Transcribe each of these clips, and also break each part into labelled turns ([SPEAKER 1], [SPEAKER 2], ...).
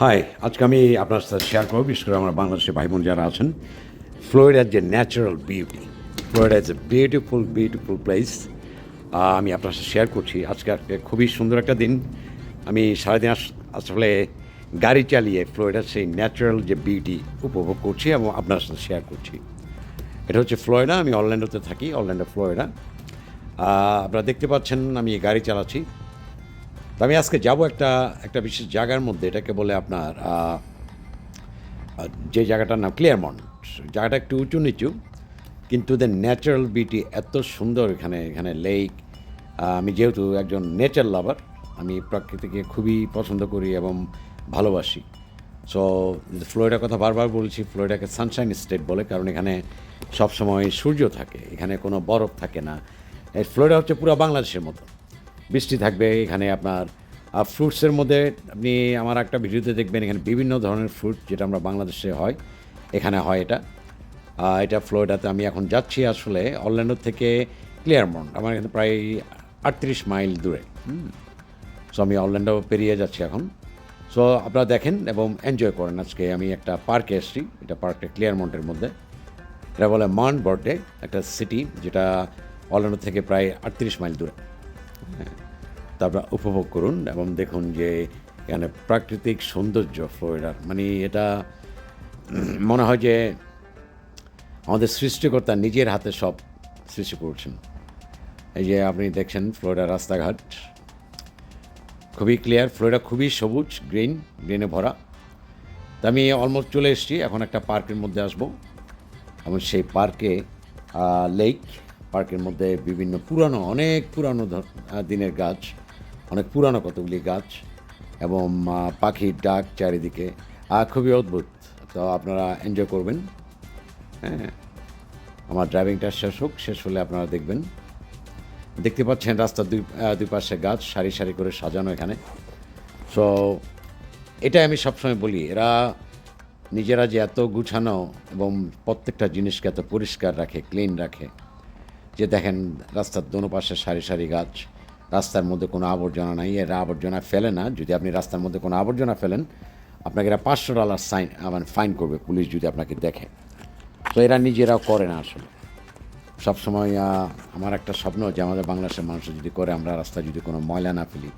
[SPEAKER 1] High আজকে আমি আপনার সাথে শেয়ার করব, বিশেষ করে আমার বাংলাদেশের ভাই বোন যারা আছেন। ফ্লোরিডার যে natural beauty Florida is a beautiful beautiful place আমি আপনার সাথে শেয়ার করছি। আজকে খুবই সুন্দর একটা দিন। আমি সারাদিন আস- আসলে গাড়ি চালিয়ে ফ্লোরিডার সেই ন্যাচারাল যে বিউটি উপভোগ করছি এবং আপনার সাথে শেয়ার করছি। এটা হচ্ছে ফ্লোরিডা আমি অরল্যান্ডোতে থাকি অরল্যান্ডো ফ্লোরিডা আপনারা দেখতে পাচ্ছেন, আমি গাড়ি চালাচ্ছি। তো আমি আজকে যাব একটা একটা বিশেষ জায়গার মধ্যে, এটাকে বলে আপনার যে জায়গাটার নাম ক্লিয়ার ক্লিয়ারমন্ট জায়গাটা একটু উঁচু নিচু, কিন্তু দ্য ন্যাচারাল বিউটি এত সুন্দর এখানে এখানে লেক আমি যেহেতু একজন নেচার লাভার আমি প্রকৃতিকে খুবই পছন্দ করি এবং ভালোবাসি। সো ফ্লোরিডার কথা বারবার বলছি ফ্লোরিডাকে সানশাইন স্টেট বলে, কারণ এখানে সবসময় সূর্য থাকে, এখানে কোনো বরফ থাকে না। এই ফ্লোরিডা হচ্ছে পুরো বাংলাদেশের মতো। বৃষ্টি থাকবে এখানে আপনার আর ফ্রুটসের মধ্যে আপনি আমার একটা ভিডিওতে দেখবেন এখানে বিভিন্ন ধরনের ফ্রুট যেটা আমরা বাংলাদেশে হয় এখানে হয় এটা। এটা ফ্লোরিডাতে আমি এখন যাচ্ছি আসলে অরল্যান্ডো থেকে ক্লিয়ারমন্ট আমার এখানে প্রায় আটত্রিশ মাইল দূরে। সো আমি অরল্যান্ডো পেরিয়ে যাচ্ছি এখন। সো আপনারা দেখেন এবং এনজয় করেন আজকে আমি একটা পার্কে এসেছি এটা পার্কটা ক্লিয়ারমন্টের মধ্যে। এটা বলে মাউন্ট বার্থডে একটা সিটি যেটা অরল্যান্ডো থেকে প্রায় আটত্রিশ মাইল দূরে। তারপর উপভোগ করুন এবং দেখুন যে এখানে প্রাকৃতিক সৌন্দর্য ফ্লোরিডার মানে এটা মনে হয় যে আমাদের সৃষ্টিকর্তা নিজের হাতে সব সৃষ্টি করছেন। এই যে আপনি দেখছেন ফ্লোরিডার রাস্তাঘাট। খুবই ক্লিয়ার, ফ্লোরিডা খুবই সবুজ, গ্রিন, গ্রিনে ভরা। তা আমি অলমোস্ট চলে এসেছি, এখন একটা পার্কের মধ্যে আসব। এবং সেই পার্কে লেক, পার্কের মধ্যে বিভিন্ন পুরানো, অনেক পুরানো দিনের গাছ। অনেক পুরানো কতগুলি গাছ এবং পাখির ডাক চারিদিকে। আহ, খুবই অদ্ভুত। তো আপনারা এনজয় করবেন। হ্যাঁ আমার ড্রাইভিংটা শেষ হোক শেষ হলে আপনারা দেখবেন। দেখতে পাচ্ছেন রাস্তার দুই দুই পাশে গাছ সারি সারি করে সাজানো এখানে। সো এটাই আমি সবসময় বলি এরা নিজেরা যে এত গুছানো এবং প্রত্যেকটা জিনিসকে এত পরিষ্কার রাখে ক্লিন রাখে যে দেখেন রাস্তার দোনো পাশে সারি সারি গাছ রাস্তার মধ্যে কোনো আবর্জনা নাই, এরা আবর্জনা ফেলে না। যদি আপনি রাস্তার মধ্যে কোনো আবর্জনা ফেলেন, আপনাকে এরা পাঁচশো ডলার সাইন মানে ফাইন করবে পুলিশ যদি আপনাকে দেখে। তো এরা নিজেরাও করে না আসলে। সবসময় আমার একটা স্বপ্ন যে আমাদের বাংলাদেশের মানুষ যদি করে, আমরা রাস্তায় যদি কোনো ময়লা না ফেলি,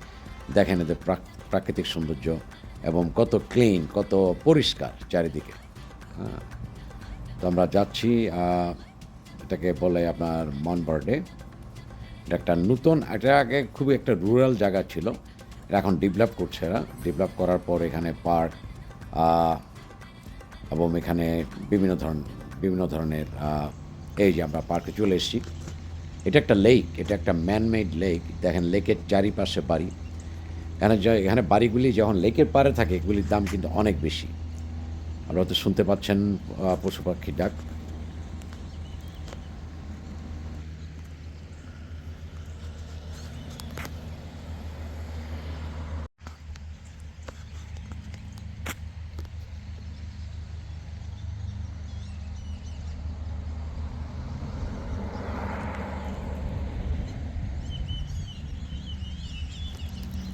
[SPEAKER 1] দেখেন এদের প্রাক- প্রাকৃতিক সৌন্দর্য এবং কত ক্লিন কত পরিষ্কার চারিদিকে। হ্যাঁ তো আমরা যাচ্ছি এটাকে বলে আপনার মন বার্থডে এটা একটা নতুন, এটা আগে খুবই একটা রুরাল জায়গা ছিল। এটা এখন ডেভেলপ করছে এরা। ডেভেলপ করার পর এখানে পার্ক এবং এখানে বিভিন্ন ধরন, বিভিন্ন ধরনের এই যে আমরা পার্কে চলে এসেছি। এটা একটা লেক এটা একটা ম্যানমেড লেক দেখেন লেকের চারিপাশে বাড়ি। এখানে এখানে বাড়িগুলি যখন লেকের পাড়ে থাকে, এগুলির দাম কিন্তু অনেক বেশি। আপনারা তো শুনতে পাচ্ছেন পশু পাখির ডাক।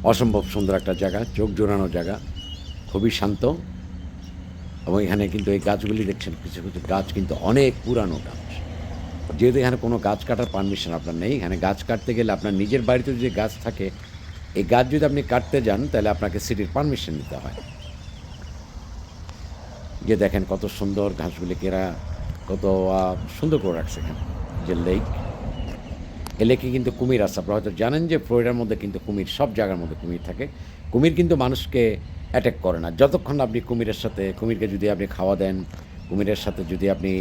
[SPEAKER 1] অসম্ভব সুন্দর একটা জায়গা, চোখ জোড়ানো জায়গা, খুবই শান্ত। এবং এখানে কিন্তু এই গাছগুলি দেখছেন, কিছু কিছু গাছ কিন্তু অনেক পুরানো গাছ। যেহেতু এখানে কোনো গাছ কাটার পারমিশন আপনার নেই, এখানে গাছ কাটতে গেলে আপনার নিজের বাড়িতে যদি গাছ থাকে, এই গাছ যদি আপনি কাটতে যান, তাহলে আপনাকে সিটির পারমিশন নিতে হয়। যে দেখেন কত সুন্দর ঘাসগুলি এরা কত সুন্দর করে রাখছে এখানে। যে লেক এ লেকে কিন্তু কুমির আছে। আপনারা হয়তো জানেন যে ফ্লোরিডার মধ্যে কিন্তু কুমির, সব জায়গার মধ্যে কুমির থাকে। কুমির কিন্তু মানুষকে অ্যাটাক করে না। যতক্ষণ আপনি কুমিরের সাথে, কুমিরকে যদি আপনি খাওয়া দেন, কুমিরের সাথে যদি আপনি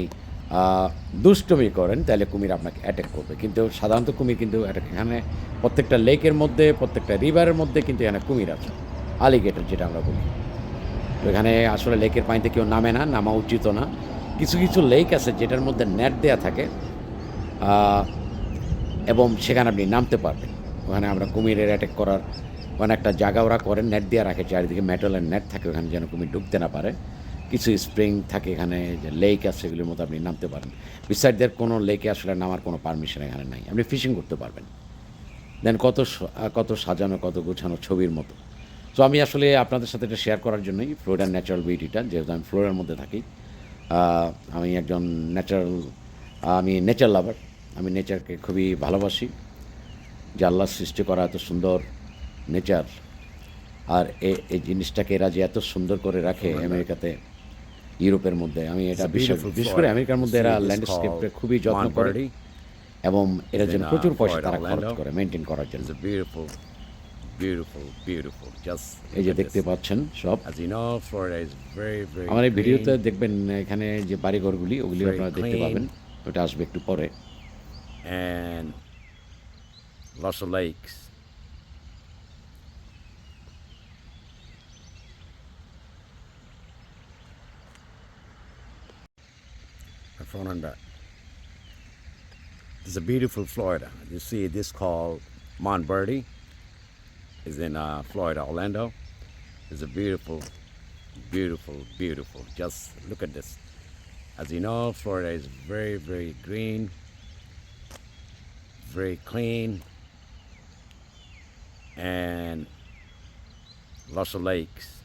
[SPEAKER 1] দুষ্টমি করেন, তাহলে কুমির আপনাকে অ্যাটাক করবে। কিন্তু সাধারণত কুমির কিন্তু এখানে প্রত্যেকটা লেকের মধ্যে, প্রত্যেকটা রিভারের মধ্যে কিন্তু এখানে কুমির আছে। আলিগেটর যেটা আমরা বলি। তো এখানে আসলে লেকের পানিতে কেউ নামে না, নামা উচিত না। কিছু কিছু লেক আছে যেটার মধ্যে নেট দেয়া থাকে। এবং সেখানে আপনি নামতে পারবেন। ওখানে আমরা কুমিরের অ্যাটাক করার ওখানে একটা জায়গা ওরা করেন নেট দিয়ে রাখে, চারিদিকে মেটালের নেট থাকে, ওখানে যেন কুমির ঢুকতে না পারে। কিছু স্প্রিং থাকে এখানে, যে লেক আছে, সেগুলির মতো আপনি নামতে পারেন। বিসাইড দের কোনো লেকে আসলে নামার কোনো পারমিশন এখানে নাই। আপনি ফিশিং করতে পারবেন। দেন কত কত সাজানো, কত গোছানো ছবির মতো। তো আমি আসলে আপনাদের সাথে এটা শেয়ার করার জন্যই ফ্লোরিডার ন্যাচারাল বিউটিটা যেহেতু আমি ফ্লোরিডার মধ্যে থাকি আমি একজন ন্যাচারাল আমি নেচার লাভার আমি নেচারকে খুবই ভালোবাসি। যে আল্লাহ সৃষ্টি করা এত সুন্দর নেচার আর এই জিনিসটাকে এরা যে এত সুন্দর করে রাখে আমেরিকাতে ইউরোপের মধ্যে। আমি এটা বিশেষ বিশেষ করে আমেরিকার মধ্যে এরা
[SPEAKER 2] see, this
[SPEAKER 1] ল্যান্ডস্কেপে খুবই যত্ন করে এবং এরা জন্য
[SPEAKER 2] uh,
[SPEAKER 1] প্রচুর পয়সা তারা খরচ করে মেনটেন করার জন্য. এই যে দেখতে পাচ্ছেন সব। আমার এই ভিডিওতে দেখবেন এখানে যে বাড়িঘরগুলি ওগুলি আপনারা দেখতে. পাবেন। ওটা আসবে একটু পরে।
[SPEAKER 2] And lots of lakes. Phone on that. It's a beautiful Florida. You see this called Montverde. is in uh, Florida, Orlando. It's a beautiful, beautiful, beautiful. Just look at this. As you know, Florida is very, very green, very clean, and lots of lakes.